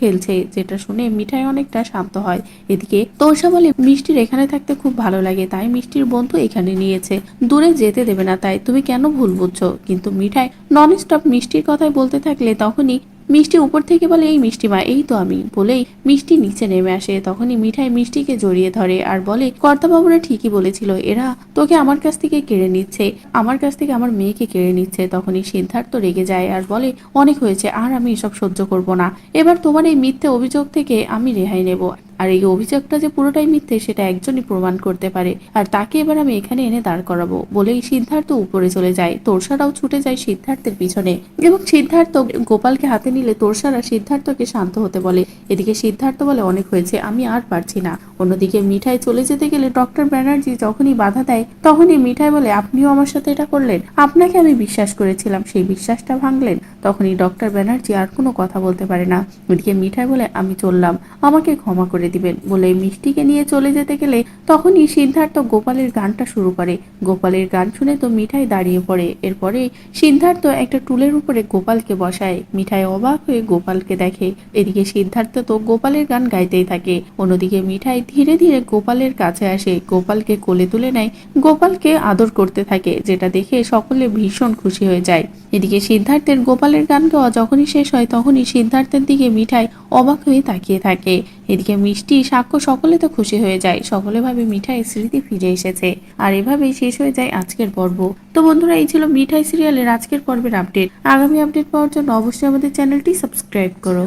খেলছে যেটা শুনে মিঠাই অনেকটা শান্ত হয়। এদিকে তোষা বলে মিষ্টির এখানে থাকতে খুব ভালো লাগে, তাই মিষ্টির বন্ধু এখানে নিয়েছে। দূরে যেতে দেবে না তাই তুমি কেন ভুল বুঝছ? কিন্তু মিঠাই নন স্টপ মিষ্টির কথাই বলতে থাকলে তখনই মিষ্টি উপর থেকে বলে, এই মিষ্টি মা, এই তো আমি। বলেই মিষ্টি নিচে নেমে আসে। তখনই মিঠাই মিষ্টিকে জড়িয়ে ধরে আর বলে, কর্তাবাবুরা ঠিকই বলেছিল, এরা তোকে আমার কাছ থেকে কেড়ে নিচ্ছে, আমার কাছ থেকে আমার মেয়েকে কেড়ে নিচ্ছে। তখনই সিদ্ধার্থ রেগে যায় আর বলে, অনেক হয়েছে, আর আমি এসব সহ্য করব না। এবার তোমার এই মিথ্যে অভিযোগ থেকে আমি রেহাই নেব। আর এই অভিযোগটা যে পুরোটাই মিথ্যে, সেটা একজনই প্রমাণ করতে পারে। আর তাকে এবার আমি এখানে এনে দাঁড় করাবো বলেই সিদ্ধার্থ উপরে চলে যায়। তোরসারাও ছুটে যায় সিদ্ধার্থের পিছনে। এবং সিদ্ধার্থ গোপালকে হাতে নিলে তোরসারা সিদ্ধার্থকে শান্ত হতে বলে। এদিকে সিদ্ধার্থ বলে, অনেক হয়েছে, আমি আর পারছি না। অন্যদিকে মিঠাই চলে যেতে গেলে ডক্টর ব্যানার্জি যখনই বাধা দেয়, তখনই মিঠাই বলে, আপনিও আমার সাথে এটা করলেন। আপনাকে আমি বিশ্বাস করেছিলাম, সেই বিশ্বাসটা ভাঙলেন। তখনই ডক্টর ব্যানার্জি আর কোনো কথা বলতে পারে না। ওদিকে মিঠাই বলে, আমি চললাম। আমাকে ক্ষমা করে দিবেন বলে মিষ্টিকে নিয়ে চলে যেতে গেলে তখনই সিদ্ধার্থ গোপালের গানটা শুরু করে। গোপালের গান শুনে তো মিঠাই দাঁড়িয়ে পড়ে। এরপরে সিদ্ধার্থ একটা টুলের উপরে গোপালকে বসায়। মিঠাই অবাক হয়ে গোপালকে দেখে। এদিকে সিদ্ধার্থ তো গোপালের গান গাইতেই থাকে। অন্যদিকে মিঠাই ধীরে ধীরে গোপালের কাছে আসে। গোপালকে কোলে তুলে নেয়। গোপালকে আদর করতে থাকে, যেটা দেখে সকলে ভীষণ খুশি হয়ে যায়। এদিকে সিদ্ধার্থের গোপালের গান গাওয়া যখনই শেষ হয়, তখনই সিদ্ধার্থের দিকে মিঠাই অবাক হয়ে তাকিয়ে থাকে। এদিকে মিষ্টি সাক্ষ্য সকলে তো খুশি হয়ে যায়, সকলে ভাবে মিঠাই স্মৃতি ফিরে এসেছে। আর এভাবেই শেষ হয়ে যায় আজকের পর্ব। তো বন্ধুরা, এই ছিল মিঠাই সিরিয়ালের আজকের পর্বের আপডেট। আগামী আপডেট পাওয়ার জন্য অবশ্যই আমাদের চ্যানেলটি সাবস্ক্রাইব করো।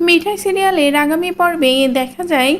মিঠাই সিরিয়ালের আগামী পর্বে দেখা যায়,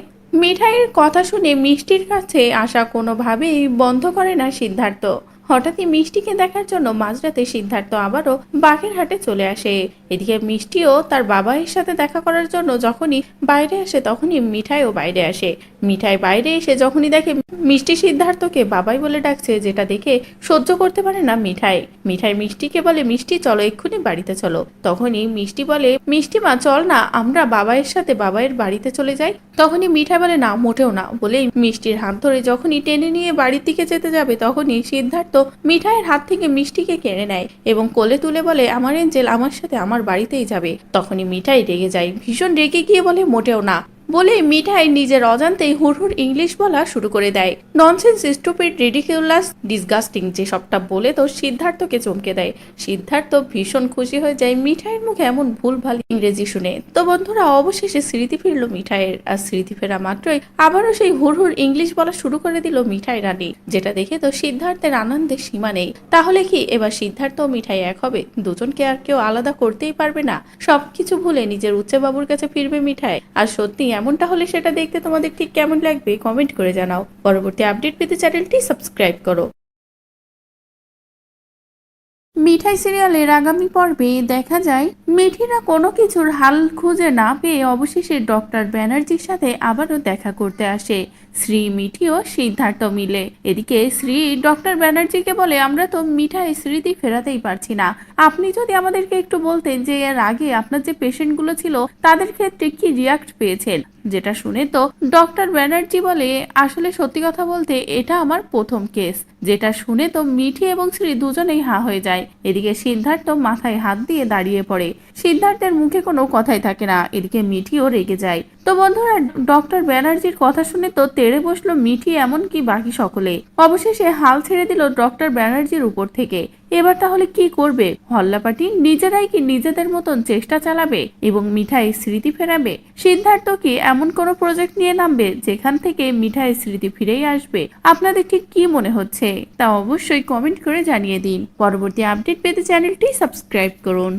মিঠাইয়ের কথা শুনে মিষ্টির কাছে আসা কোনোভাবেই বন্ধ করে না সিদ্ধার্থ। হঠাৎই মিষ্টিকে দেখার জন্য মাঝরাতে সিদ্ধার্থ আবারও বাগেরহাটে চলে আসে। এদিকে মিষ্টিও তার বাবাইয়ের সাথে দেখা করার জন্য যখনই বাইরে আসে, তখনই মিঠাইও বাইরে আসে। মিঠাই বাইরে এসে যখনই দেখে মিষ্টি সিদ্ধার্থকে বাবাই বলে ডাকছে যেটা দেখে সহ্য করতে পারে না মিঠাই। মিঠাই মিষ্টিকে বলে, মিষ্টি, চলো এক্ষুনি বাড়িতে চলো। তখনই মিষ্টি বলে, মিষ্টি মা, চল না, আমরা বাবাইয়ের সাথে বাবাইয়ের বাড়িতে চলে যাই। তখনই মিঠাই বলে, না, মোটেও না। বলেই মিষ্টির হাত ধরে যখনই টেনে নিয়ে বাড়ির দিকে যেতে যাবে, তখনই সিদ্ধার্থ মিঠাইয়ের হাত থেকে মিষ্টিকে কেড়ে নেয় এবং কোলে তুলে বলে, আমার এঞ্জেল আমার সাথে আমার বাড়িতেই যাবে। তখনই মিঠাই রেগে যায়। ভীষণ রেগে গিয়ে বলে, মোটেও না। বলে মিঠাই নিজের অজান্তেই হুড়হুড় ইংলিশ বলা শুরু করে দেয়। ননসেন্স স্টুপিড রিডিকিউলাস ডিসগাস্টিং যে সবটা বলে তো সিদ্ধার্থকে চমকে দেয়। সিদ্ধার্থ ভীষণ খুশি হয়ে যায় মিঠাইয়ের মুখে এমন ভুলভাল ইংরেজি শুনে। তো বন্ধুরা, অবশেষে স্মৃতি ফিরল মিঠাইয়ের, আর স্মৃতি ফেরা মাত্রই আবারও সেই হুড়হুড় ইংলিশ বলা শুরু করে দিল মিঠাই রানী। যেটা দেখে তো সিদ্ধার্থের আনন্দের সীমা নেই। তাহলে কি এবার সিদ্ধার্থ মিঠাই এক হবে? দুজনকে আর কেউ আলাদা করতেই পারবে না? সবকিছু ভুলে নিজের উচ্চ বাবুর কাছে ফিরবে মিঠাই। আর সত্যি এমনটা হলে সেটা দেখতে তোমাদের ঠিক কেমন লাগবে কমেন্ট করে জানাও। পরবর্তী আপডেট পেতে চ্যানেলটি সাবস্ক্রাইব করো। মিঠাই সিরিয়ালের আগামী পর্বে দেখা যায়, মিঠিরা কোনো কিছুর হাল খুঁজে না পেয়ে অবশেষে ডক্টর ব্যানার্জির সাথে আবারও দেখা করতে আসে। শ্রী মিঠি ও সিদ্ধার্থ মিলে। এদিকে শ্রী ডক্টর ব্যানার্জিকে বলে, আমরা তো মিঠাই স্মৃতি ফেরাতেই পারছি না। আপনি যদি আমাদেরকে একটু বলতেন যে এর আগে আপনার যে পেশেন্টগুলো ছিল, তাদের ক্ষেত্রে কি রিয়াক্ট পেয়েছেন? যেটা শুনে তো ডক্টর ব্যানার্জি বলে, আসলে সত্যি কথা বলতে এটা আমার প্রথম কেস। যেটা শুনে তো মিঠি এবং শ্রী দুজনেই হা হয়ে যায়। এদিকে সিদ্ধার্থ মাথায় হাত দিয়ে দাঁড়িয়ে পড়ে। সিদ্ধার্থের মুখে কোনো কথাই থাকে না। এদিকে মিঠিও রেগে যায়। তো বন্ধুরা, ডক্টর ব্যানার্জির কথা শুনে তো তেড়ে বসল মিঠি এমনকি বাকি সকলে। অবশেষে হাল ছেড়ে দিল ডক্টর ব্যানার্জির উপর থেকে। এবার তাহলে কি করবে? হল্লাপাটি নিজেরাই কি নিজেদের মতন চেষ্টা চালাবে এবং মিঠাই স্মৃতি ফেরাবে? সিদ্ধার্থ কি এমন কোনো প্রজেক্ট নিয়ে নামবে যেখান থেকে মিঠাই স্মৃতি ফিরেই আসবে? আপনাদের ঠিক কি মনে হচ্ছে? তা অবশ্যই কমেন্ট করে জানিয়ে দিন। পরবর্তী আপডেট পেতে চ্যানেলটি সাবস্ক্রাইব করুন।